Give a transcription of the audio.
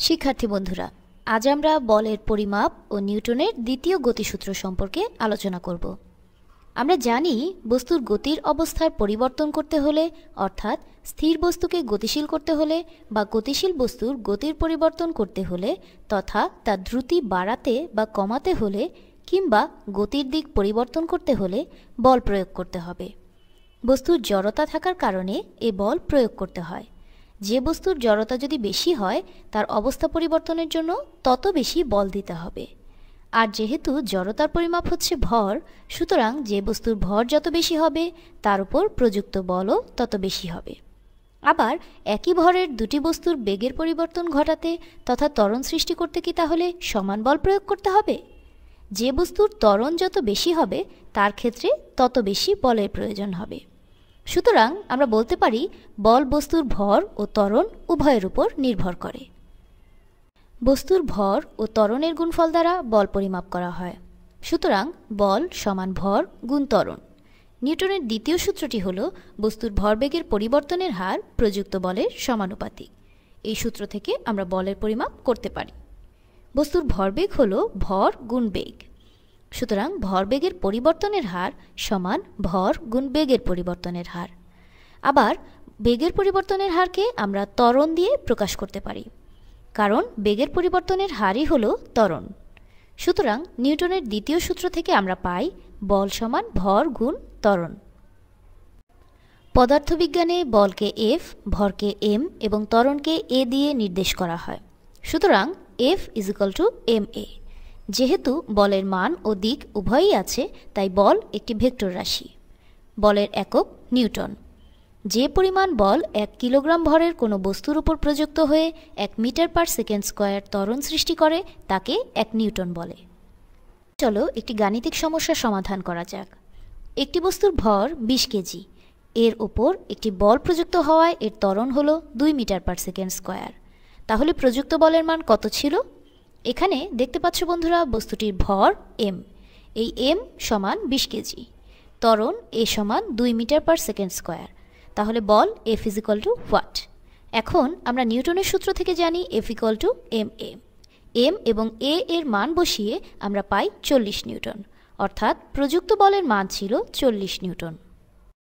শিক্ষার্থী বন্ধুরা, আজ আমরা বলের পরিমাপ ও নিউটনের দ্বিতীয় গতিসূত্র সম্পর্কে আলোচনা করব। আমরা জানি বস্তুর গতির অবস্থার পরিবর্তন করতে হলে, অর্থাৎ স্থির বস্তুকে গতিশীল করতে হলে বা গতিশীল বস্তুর গতির পরিবর্তন করতে হলে তথা তার দ্রুতি বাড়াতে বা কমাতে হলে কিংবা গতির দিক পরিবর্তন করতে হলে বল প্রয়োগ করতে হবে। বস্তুর জড়তা থাকার কারণে এ বল প্রয়োগ করতে হয়। যে বস্তুর জড়তা যদি বেশি হয়, তার অবস্থা পরিবর্তনের জন্য তত বেশি বল দিতে হবে। আর যেহেতু জড়তার পরিমাপ হচ্ছে ভর, সুতরাং যে বস্তুর ভর যত বেশি হবে, তার উপর প্রযুক্ত বলও তত বেশি হবে। আবার একই ভরের দুটি বস্তুর বেগের পরিবর্তন ঘটাতে তথা ত্বরণ সৃষ্টি করতে কি তাহলে সমান বল প্রয়োগ করতে হবে? যে বস্তুর ত্বরণ যত বেশি হবে, তার ক্ষেত্রে তত বেশি বলের প্রয়োজন হবে। সুতরাং আমরা বলতে পারি, বল বস্তুর ভর ও ত্বরণ উভয়ের উপর নির্ভর করে। বস্তুর ভর ও ত্বরণের গুণফল দ্বারা বল পরিমাপ করা হয়। সুতরাং বল সমান ভর গুণ ত্বরণ। নিউটনের দ্বিতীয় সূত্রটি হল, বস্তুর ভরবেগের পরিবর্তনের হার প্রযুক্ত বলের সমানুপাতিক। এই সূত্র থেকে আমরা বলের পরিমাপ করতে পারি। বস্তুর ভরবেগ হল ভর গুণ বেগ। সুতরাং ভরবেগের পরিবর্তনের হার সমান ভর গুণ বেগের পরিবর্তনের হার। আবার বেগের পরিবর্তনের হারকে আমরা ত্বরণ দিয়ে প্রকাশ করতে পারি। কারণ বেগের পরিবর্তনের হারই হল ত্বরণ। সুতরাং নিউটনের দ্বিতীয় সূত্র থেকে আমরা পাই বল সমান ভর গুণ ত্বরণ। পদার্থবিজ্ঞানে বলকে এফ ভরকে এম এবং ত্বরণকে এ দিয়ে নির্দেশ করা হয়। সুতরাং F is equal to M A যেহেতু বলের মান ও দিক উভয়ই আছে, তাই বল একটি ভেক্টর রাশি। বলের একক নিউটন। যে পরিমাণ বল এক কিলোগ্রাম ভরের কোনো বস্তুর উপর প্রযুক্ত হয়ে এক মিটার পার সেকেন্ড স্কোয়ার ত্বরণ সৃষ্টি করে, তাকে এক নিউটন বলে। চলো একটি গাণিতিক সমস্যার সমাধান করা যাক। একটি বস্তুর ভর বিশ কেজি। এর ওপর একটি বল প্রযুক্ত হওয়ায় এর ত্বরণ হল দুই মিটার পার সেকেন্ড স্কোয়ার। তাহলে প্রযুক্ত বলের মান কত ছিল? এখানে দেখতে পাচ্ছ বন্ধুরা, বস্তুটির ভর এম এই এম সমান বিশ কেজি। ত্বরণ এ সমান দুই মিটার পার সেকেন্ড স্কোয়ার। তাহলে বল F is equal to what এখন আমরা নিউটনের সূত্র থেকে জানি F equal to M A M এবং এ এর মান বসিয়ে আমরা পাই চল্লিশ নিউটন। অর্থাৎ প্রযুক্ত বলের মান ছিল চল্লিশ নিউটন।